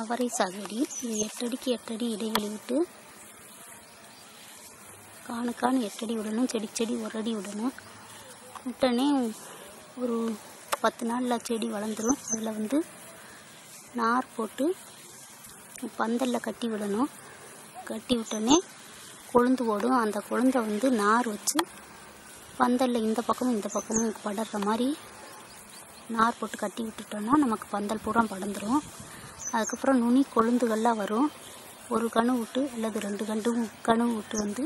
அவரை சாகுபடி இது எட்டடிக்கு எட்டடி இடைவெளி விட்டு காணுக்கானு எட்டடி விடணும் செடி செடி ஒரு அடி விடணும். விட்டனே ஒரு பத்து நாளில் செடி வளர்ந்துடும் அதில் வந்து நார் போட்டு பந்தலில் கட்டி விடணும். கட்டி விட்டோடனே கொழுந்து ஓடும். அந்த கொழுந்தை வந்து நார் வச்சு பந்தலில் இந்த பக்கமும் இந்த பக்கமும் படர்ற மாதிரி நார் போட்டு கட்டி விட்டுட்டோன்னா நமக்கு பந்தல் பூரா படர்ந்துடும் அதுக்கப்புறம் நுனி கொழுந்துகள்லாம் வரும். ஒரு கணு விட்டு அல்லது ரெண்டு கண்டு கணு விட்டு வந்து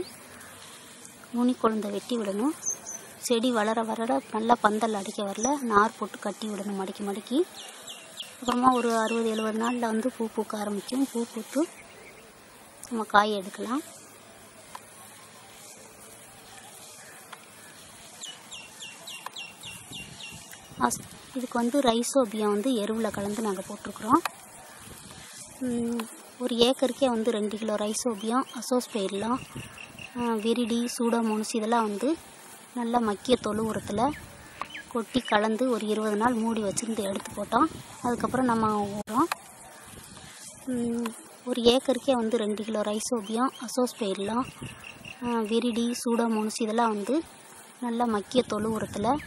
நுனி கொழுந்தை வெட்டி விடணும். செடி வளர வளர நல்லா பந்தல் அடிக்க வரல. நார் போட்டு கட்டி விடணும் மடக்கி மடக்கி. அப்புறமா ஒரு அறுபது எழுபது நாளில் வந்து பூ பூக்க ஆரம்பிக்கும். பூ பூத்து நம்ம காய் எடுக்கலாம். அஸ் இதுக்கு வந்து ரைசோபியம் வந்து எருவில் கலந்து நாங்கள் போட்டிருக்குறோம். ஒரு ஏக்கருக்கே வந்து ரெண்டு கிலோ ரைசோபியம் அசோஸ்பெயிர்லாம் விரிடி சூடோமோனஸ் இதெல்லாம் வந்து நல்லா மக்கிய தொழு உரத்தில் கொட்டி கலந்து ஒரு இருபது நாள் மூடி வச்சுருந்து எடுத்து போட்டோம். அதுக்கப்புறம் நம்ம உரம் ஒரு ஏக்கருக்கே வந்து ரெண்டு கிலோ ரைசோபியம் அசோஸ்பெயிர்லாம் விரிடி சூடோமோனஸ் இதெல்லாம் வந்து நல்லா மக்கிய தொழு உரத்தில்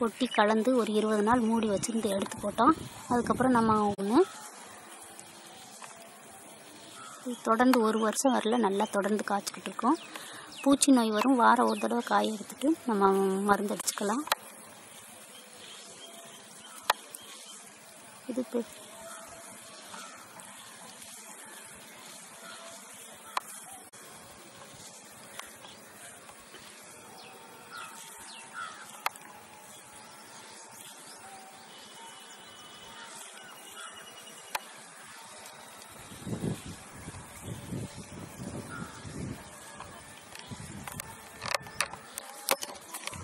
கொட்டி கலந்து ஒரு இருபது நாள் மூடி வச்சுருந்து எடுத்து போட்டோம். அதுக்கப்புறம் நம்ம ஒன்று தொடர்ந்து ஒரு வருஷம் வரல நல்லா தொடர்ந்து காய்ச்சிக்கிட்டு இருக்கோம். பூச்சி நோய் வரும். வாரம் ஒரு தடவை காய எடுத்துட்டு நம்ம மருந்து அடிச்சுக்கலாம். இது இப்போ